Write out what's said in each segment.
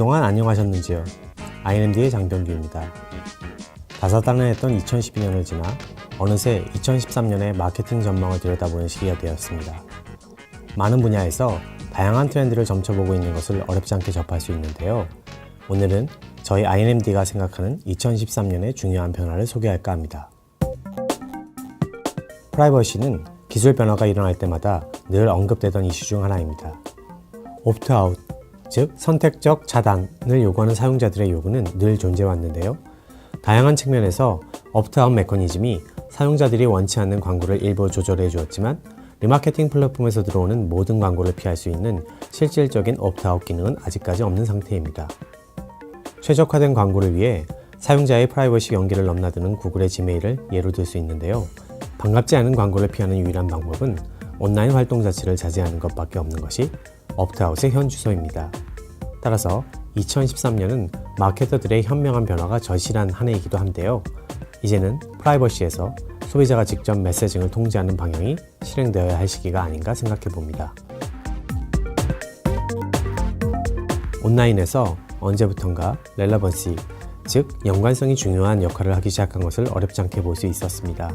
그동안 안녕하셨는지요? INMD의 장병규입니다. 다사다난했던 2012년을 지나 어느새 2013년의 마케팅 전망을 들여다보는 시기가 되었습니다. 많은 분야에서 다양한 트렌드를 점쳐보고 있는 것을 어렵지 않게 접할 수 있는데요. 오늘은 저희 INMD가 생각하는 2013년의 중요한 변화를 소개할까 합니다. 프라이버시는 기술 변화가 일어날 때마다 늘 언급되던 이슈 중 하나입니다. 옵트아웃, 즉 선택적 차단을 요구하는 사용자들의 요구는 늘 존재해 왔는데요. 다양한 측면에서 옵트아웃 메커니즘이 사용자들이 원치 않는 광고를 일부 조절해 주었지만 리마케팅 플랫폼에서 들어오는 모든 광고를 피할 수 있는 실질적인 옵트아웃 기능은 아직까지 없는 상태입니다. 최적화된 광고를 위해 사용자의 프라이버시 경계를 넘나드는 구글의 지메일을 예로 들 수 있는데요. 반갑지 않은 광고를 피하는 유일한 방법은 온라인 활동 자체를 자제하는 것밖에 없는 것이 옵트아웃의 현 주소입니다. 따라서 2013년은 마케터들의 현명한 변화가 절실한 한 해이기도 한데요. 이제는 프라이버시에서 소비자가 직접 메시징을 통제하는 방향이 실행되어야 할 시기가 아닌가 생각해 봅니다. 온라인에서 언제부턴가 렐러번시, 즉 연관성이 중요한 역할을 하기 시작한 것을 어렵지 않게 볼 수 있었습니다.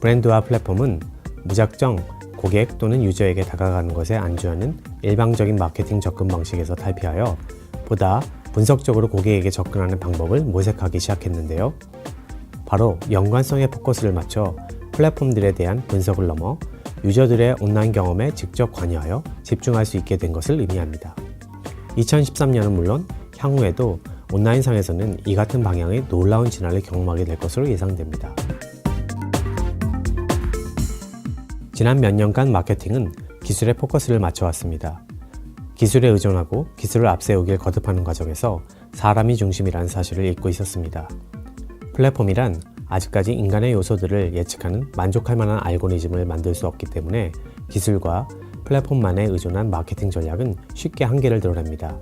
브랜드와 플랫폼은 무작정 고객 또는 유저에게 다가가는 것에 안주하는 일방적인 마케팅 접근 방식에서 탈피하여 보다 분석적으로 고객에게 접근하는 방법을 모색하기 시작했는데요. 바로 연관성에 포커스를 맞춰 플랫폼들에 대한 분석을 넘어 유저들의 온라인 경험에 직접 관여하여 집중할 수 있게 된 것을 의미합니다. 2013년은 물론 향후에도 온라인상에서는 이 같은 방향의 놀라운 진화를 경험하게 될 것으로 예상됩니다. 지난 몇 년간 마케팅은 기술에 포커스를 맞춰왔습니다. 기술에 의존하고 기술을 앞세우길 거듭하는 과정에서 사람이 중심이라는 사실을 잊고 있었습니다. 플랫폼이란 아직까지 인간의 요소들을 예측하는 만족할 만한 알고리즘을 만들 수 없기 때문에 기술과 플랫폼만에 의존한 마케팅 전략은 쉽게 한계를 드러냅니다.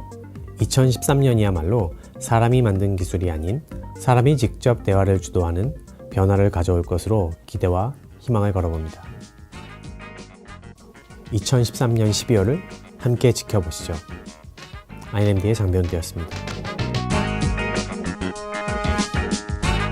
2013년이야말로 사람이 만든 기술이 아닌 사람이 직접 대화를 주도하는 변화를 가져올 것으로 기대와 희망을 걸어봅니다. 2013년 12월을 함께 지켜보시죠. INMD의 장병기였습니다.